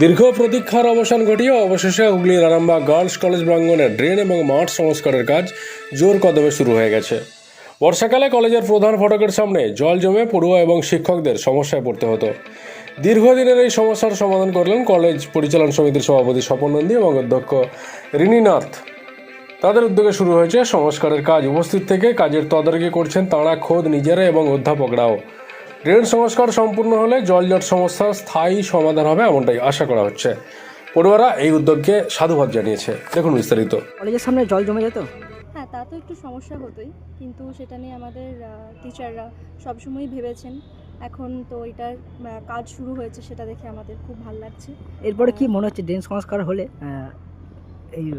দীর্ঘ প্রতীক্ষার অবসান ঘটিয়ে অবশেষে হুগলির আরামবাগ গার্লস কলেজ প্রাঙ্গনে ড্রেন এবং মাঠ সংস্কারের কাজ জোর কদমে শুরু হয়ে গেছে। বর্ষাকালে কলেজের প্রধান ফটকের সামনে জল জমে পড়ুয়া এবং শিক্ষকদের সমস্যায় পড়তে হতো। দীর্ঘদিনের এই সমস্যার সমাধান করলেন কলেজ পরিচালন সমিতির সভাপতি স্বপন নন্দী এবং অধ্যক্ষ রিনি নাথ তাদের উদ্যোগে শুরু হয়েছে সংস্কারের কাজ। উপস্থিত থেকে কাজের তদারকি করছেন তাঁরা খোদ নিজেরা এবং অধ্যাপকরাও। ড্রেন সংস্কার সম্পূর্ণ হলে জলজট সমস্যার স্থায়ী সমাধান হবে এমনটাই আশা করা হচ্ছে। পড়ুয়ারা এই উদ্যোগকে সাধুবাদ জানিয়েছে। দেখুন বিস্তারিত। কলেজের সামনে জল জমে যেত? হ্যাঁ তা তো একটু সমস্যা হতোই। কিন্তু সেটা নিয়ে আমাদের টিচাররা সবসময়ই ভেবেছেন। এখন তো এটার কাজ শুরু হয়েছে সেটা দেখে আমাদের খুব ভালো লাগছে। এরপরে কি মনে হচ্ছে ড্রেন সংস্কার হলে এই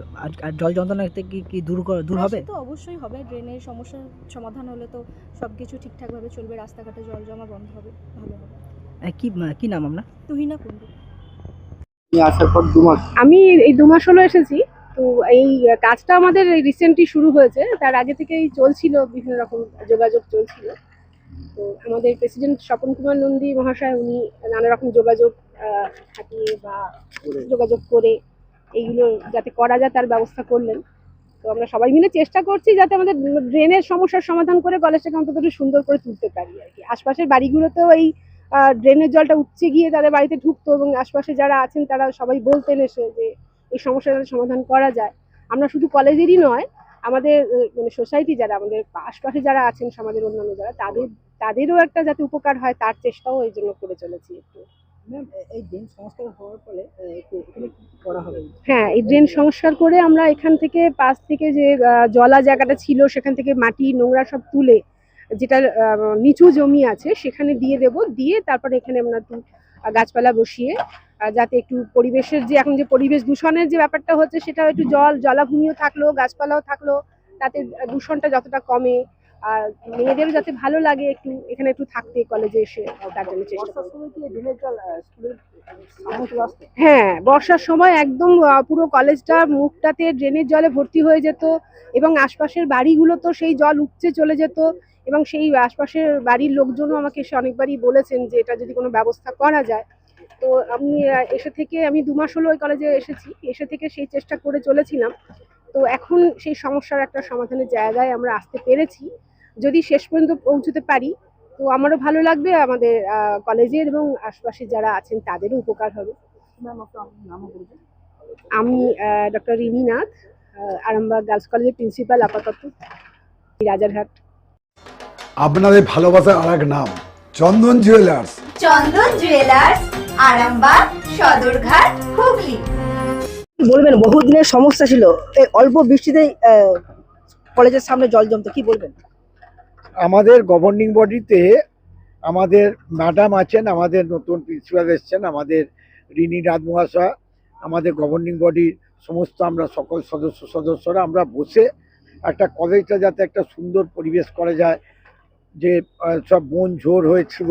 জল যন্ত্রণা থেকে কি কি দূর করা- দূর হবে? তো অবশ্যই হবে। ড্রেনের সমস্যার সমাধান হলে তো সব কিছু ঠিকঠাকভাবে চলবে। রাস্তাঘাটে জল জমা বন্ধ হবে ভালো হবে। কি কি নাম আপনার? তুহিনা কুণ্ডু। আসার পর দু মাস? আমি এই দু মাস হলো এসেছি। তো এই কাজটা আমাদের রিসেন্টলি শুরু হয়েছে। তার আগে থেকেই চলছিল বিভিন্ন রকম যোগাযোগ চলছিল। তো আমাদের প্রেসিডেন্ট স্বপন কুমার নন্দী মহাশয় উনি নানা রকম যোগাযোগ থাকিয়ে বা যোগাযোগ করে এইগুলো যাতে করা যায় তার ব্যবস্থা করলেন। তো আমরা সবাই মিলে চেষ্টা করছি যাতে আমাদের ড্রেনের সমস্যার সমাধান করে কলেজটাকে অন্তত একটু সুন্দর করে তুলতে পারি আর কি। আশপাশের বাড়িগুলোতেও এই ড্রেনের জলটা উপচে গিয়ে তাদের বাড়িতে ঢুকতো এবং আশপাশে যারা আছেন তারা সবাই বলতেন এসে যে এই সমস্যাটার সমাধান করা যায়। আমরা শুধু কলেজেরই নয়, আমাদের মানে সোসাইটি যারা, আমাদের আশপাশে যারা আছেন সমাজের অন্যান্য যারা, তাদের, তাদেরও একটা যাতে উপকার হয় তার চেষ্টাও এই জন্য করে চলেছি একটু। হ্যাঁ এই ড্রেন সংস্কার করে আমরা এখান থেকে পাশ থেকে যে জলা জায়গাটা ছিল, সেখান থেকে মাটি, নোংরা সব তুলে, যেটা নিচু জমি আছে, সেখানে দিয়ে দেব। দিয়ে তারপরে এখানে আমরা একটু গাছপালা বসিয়ে যাতে একটু পরিবেশের যে, এখন যে পরিবেশ দূষণের যে ব্যাপারটা হচ্ছে, সেটাও একটু জল, জলাভূমিও থাকল, গাছপালাও থাকল, তাতে দূষণটা যতটা কমে আর মেয়েদেরও যাতে ভালো লাগে একটু এখানে একটু থাকতে কলেজে এসে তার জন্য চেষ্টা বর্ষার করব। সময় কি ড্রেনের জল আহ, স্কুলের সামনে চলে আসতো? হ্যাঁ বর্ষার সময় একদম পুরো কলেজটা মুখটাতে ড্রেনের জলে ভর্তি হয়ে যেত এবং আশপাশের বাড়িগুলো তো সেই জল উপচে চলে যেত এবং সেই আশপাশের বাড়ির লোকজনও আমাকে এসে অনেকবারই বলেছেন যে এটা যদি কোনো ব্যবস্থা করা যায়। তো আমি এসে থেকে আমি দু মাস হলো ওই কলেজে এসেছি এসে থেকে সেই চেষ্টা করে চলেছিলাম। তো এখন সেই সমস্যার একটা সমাধানের জায়গায় আমরা আসতে পেরেছি। যদি শেষ পর্যন্ত পৌঁছতে পারি তো আমারও ভালো লাগবে। আমাদের কলেজের এবং আশপাশে যারা আছেন তাদেরও উপকার হবে। আমি ডক্টর রিনি নাথ আরামবাগ গার্লস কলেজের প্রিন্সিপাল আপাতত রাজারহাট। আপনাদের ভালোবাসার আর এক নাম চন্দন জুয়েলার্স চন্দন জুয়েলার্স আরামবাগ সদরঘাট হুগলি। বলবেন বহুদিনের সমস্যা ছিল এই অল্প বৃষ্টিতেই কলেজের সামনে জল জমতো কি বলবেন? আমাদের গভর্নিং বডিতে আমাদের ম্যাডাম আছেন, আমাদের নতুন প্রিন্সিপাল এসছেন, আমাদের রিনি রাত মহাশয় আমাদের গভর্নিং বডির সমস্ত আমরা সকল সদস্য, সদস্যরা আমরা বসে একটা কলেজটা যাতে একটা সুন্দর পরিবেশ করা যায়, যে সব বন ঝোর হয়েছিল,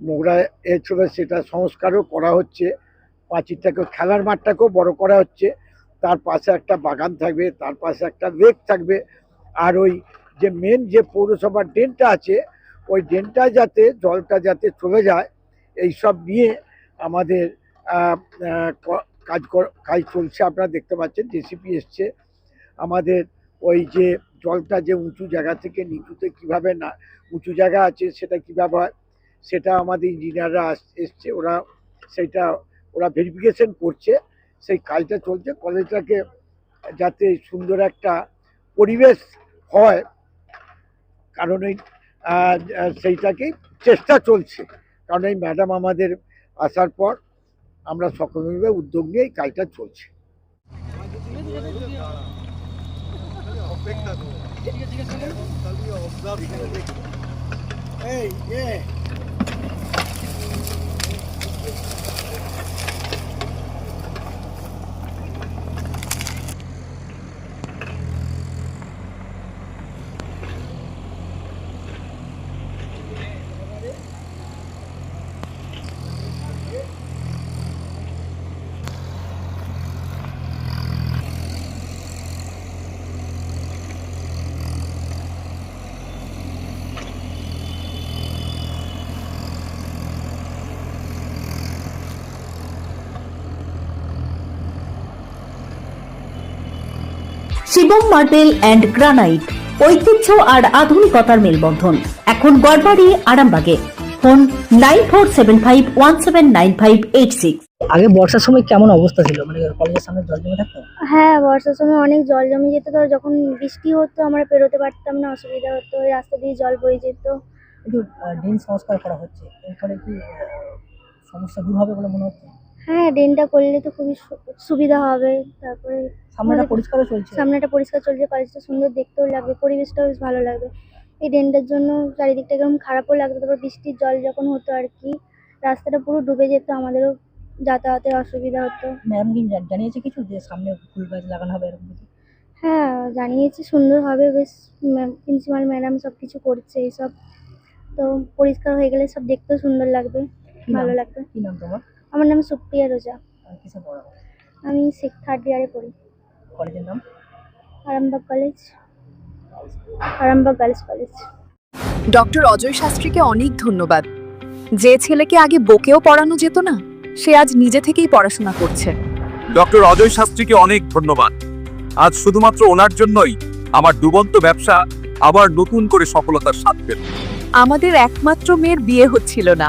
নোংরা এ সেটা সংস্কারও করা হচ্ছে, পাঁচিরটাকেও, খেলার মাঠটাকেও বড় করা হচ্ছে, তার পাশে একটা বাগান থাকবে, তার পাশে একটা লেক থাকবে, আর ওই যে মেন যে পৌরসভার ড্রেনটা আছে, ওই ড্রেনটা যাতে, জলটা যাতে চলে যায়, এই সব নিয়ে আমাদের কাজ কাজ চলছে। আপনারা দেখতে পাচ্ছেন জেসিপি এসছে। আমাদের ওই যে জলটা যে উঁচু জায়গা থেকে নিচুতে কীভাবে না, উঁচু জায়গা আছে, সেটা কীভাবে হয়, সেটা আমাদের ইঞ্জিনিয়াররা এসছে। ওরা সেটা ওরা ভেরিফিকেশন করছে। সেই কাজটা চলছে। কলেজটাকে যাতে সুন্দর একটা পরিবেশ হয় কারণ ওই সেইটাকে চেষ্টা চলছে। কারণ এই ম্যাডাম আমাদের আসার পর আমরা সকল মিলে উদ্যোগ নিয়ে এই কাজটা চলছে। এই শিবম মার্বেল অ্যান্ড গ্রানাইট ঐতিহ্য আর আধুনিকতার মেলবন্ধন। এখন গড়বাড়ি আরামবাগে। Phone nine four seven five one seven nine five eight six. আগে বর্ষার সময় কেমন অবস্থা ছিল? মানে কলেজের সামনে জল জমে থাকতো? হ্যাঁ বর্ষার সময় অনেক জল জমে যেত। তো যখন বৃষ্টি হতো আমরা পেরোতে পারতাম না অসুবিধা হতো ওই রাস্তা দিয়ে জল বয়ে যেত। একটু ড্রেন সংস্কার করা হচ্ছে। এর ফলে কি সমস্যা দূর হবে বলে মনে হচ্ছে? হ্যাঁ ড্রেনটা করলে তো খুবই সুবিধা হবে। তারপরে সামনেটা পরিষ্কারও চলছে। সামনেটা পরিষ্কার চলছে কলেজটা সুন্দর দেখতেও লাগবে পরিবেশটাও বেশ ভালো লাগবে। এই ড্রেনটার জন্য চারিদিকটা কেমন খারাপও লাগতো তারপর বৃষ্টির জল যখন হতো আর কি রাস্তাটা পুরো ডুবে যেত আমাদেরও যাতায়াতের অসুবিধা হতো। ম্যাডাম কি জানিয়েছে কিছু যে সামনে ফুল গাছ লাগানো হবে এরকম কিছু? হ্যাঁ জানিয়েছি সুন্দর হবে বেশ প্রিন্সিপাল ম্যাডাম সব কিছু করছে এইসব। তো পরিষ্কার হয়ে গেলে সব দেখতেও সুন্দর লাগবে ভালো লাগবে। কি নাম তোমার? আমার নাম সুপ্রিয়া রোজা। কিসে পড়া? আমি সিক্স থার্ড ইয়ারে পড়ি। কলেজের নাম? Arambagh college Arambagh girls college doctor Ajay শাস্ত্রীকে অনেক ধন্যবাদ। যে ছেলেকে আগে বকেও পড়ানো যেত না সে আজ নিজে থেকেই পড়াশোনা করছে। ডক্টর অজয় শাস্ত্রীকে অনেক ধন্যবাদ। আজ শুধুমাত্র ওনার জন্যই আমার ডুবন্ত ব্যবসা আবার নতুন করে সফলতার স্বাদ পেল। আমাদের একমাত্র মেয়ের বিয়ে হচ্ছিল না।